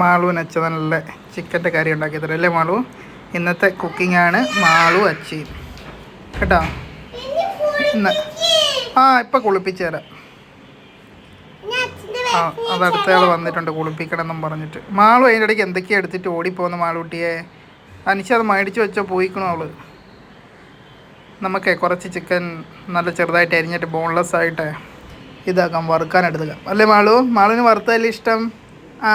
മാളുവിന് അച്ച നല്ല ചിക്കന്റെ കറി ഉണ്ടാക്കി തരും അല്ലേ മാളു? ഇന്നത്തെ കുക്കിംഗ് ആണ് മാളു അച്ചി. കേട്ടോ? ആ ഇപ്പം കുളിപ്പിച്ചു തരാം. ആ അതടുത്തയാൾ വന്നിട്ടുണ്ട് കുളിപ്പിക്കണം എന്നും പറഞ്ഞിട്ട്. മാളു അതിന്റെ ഇടയ്ക്ക് എന്തൊക്കെയാണ് എടുത്തിട്ട് ഓടിപ്പോകുന്ന മാളൂട്ടിയെ? അനിച്ച അത് മേടിച്ച് വെച്ചോ പോയിക്കണോ അവൾ? നമുക്കേ കുറച്ച് ചിക്കൻ നല്ല ചെറുതായിട്ട് അരിഞ്ഞിട്ട് ബോൺലെസ് ആയിട്ട് ഇതാക്കാം വറുക്കാൻ എടുത്തുക അല്ലേ മാളു? മാളുവിന് വറുത്തതല്ലേ ഇഷ്ടം? ആ.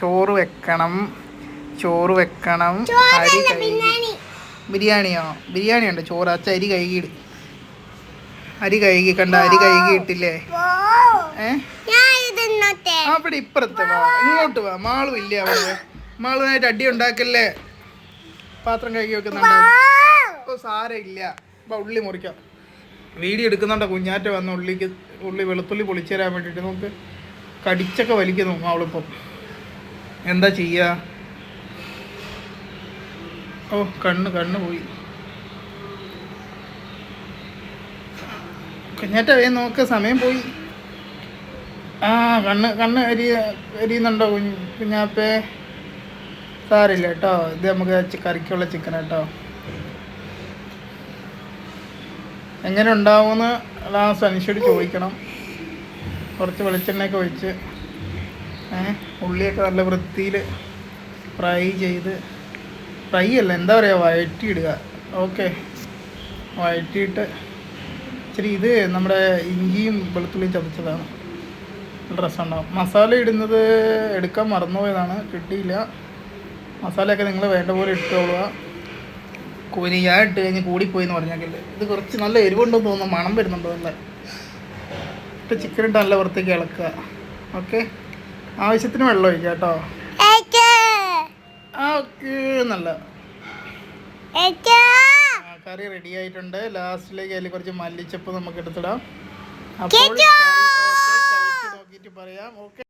ചോറ് വെക്കണം. ചോറ് വെക്കണം. അരി കഴുകി. ബിരിയാണിയോ? ബിരിയാണി ഉണ്ട് ചോറ് അച്ഛ അരി കഴുകിയിട്. അരി കഴുകി കണ്ട? അരി കഴുകിയിട്ടില്ലേ? അവിടെ ഇപ്പുറത്ത് വാ. ഇങ്ങോട്ട് വാ. മാളും ഇല്ലേ അവിടെ? മാളുമായിട്ട് അടി ഉണ്ടാക്കല്ലേ? പാത്രം കഴുകി വെക്കുന്നുണ്ട്? ഓ സാരമില്ല. അപ്പൊ ഉള്ളി മുറിക്കാം. വീഡിയോ എടുക്കുന്നുണ്ടോ? കുഞ്ഞാറ്റ വന്ന ഉള്ളിക്ക് ഉള്ളി വെളുത്തുള്ളി പൊളിച്ചു തരാൻ വേണ്ടിയിട്ട്. നമുക്ക് കടിച്ചൊക്കെ വലിക്കുന്നു അവളിപ്പം എന്താ ചെയ്യാ? ഓ കണ്ണ് കണ്ണ് പോയി. കുഞ്ഞാറ്റ വേ നോക്ക് സമയം പോയി. ആ കണ്ണ് കണ്ണ് എരി എരിയുന്നുണ്ടോ കുഞ്ഞു കുഞ്ഞാപ്പേ? സാറില്ല കേട്ടോ. ഇത് നമുക്ക് കറിക്കുള്ള ചിക്കൻ കേട്ടോ. എങ്ങനെ ഉണ്ടാവുമെന്ന് ലാസ്റ്റ് അനുഷ്യോട് ചോദിക്കണം. കുറച്ച് വെളിച്ചെണ്ണയൊക്കെ ഒഴിച്ച്. ഉള്ളിയൊക്കെ നല്ല വൃത്തിയിൽ ഫ്രൈ ചെയ്ത് ഫ്രൈ അല്ല എന്താ പറയുക വഴറ്റിയിടുക. ഓക്കെ. വഴറ്റിയിട്ട് ഇച്ചിരി ഇത് നമ്മുടെ ഇഞ്ചിയും വെളുത്തുള്ളിയും ചതച്ചതാണ്. നല്ല രസമുണ്ടാവും. മസാല ഇടുന്നത് എടുക്കാൻ മറന്നുപോയതാണ് കിട്ടിയില്ല. മസാലയൊക്കെ നിങ്ങൾ വേണ്ട പോലെ ഇട്ടോളുക. കോരി ഞാൻ ഇട്ട് കഴിഞ്ഞ് കൂടിപ്പോയി എന്ന് പറഞ്ഞാൽ ഇത് കുറച്ച് നല്ല എരിവുണ്ടെന്ന് തോന്നുന്നു മണം വരുന്നുണ്ടോ നല്ല ഇട്ട് ചിക്കൻ ഇട്ട് നല്ല വൃത്തിക്ക് ഇളക്കുക. ഓക്കെ. ആവശ്യത്തിന് വെള്ളം ഒഴിക്കുക കേട്ടോ. ആ നല്ല. കറി റെഡി ആയിട്ടുണ്ട്. ലാസ്റ്റിലേക്ക് അതിൽ കുറച്ച് മല്ലിച്ചപ്പ് നമുക്ക് എടുത്തിടാം. അപ്പോൾ നോക്കിയിട്ട് പറയാം. ഓക്കെ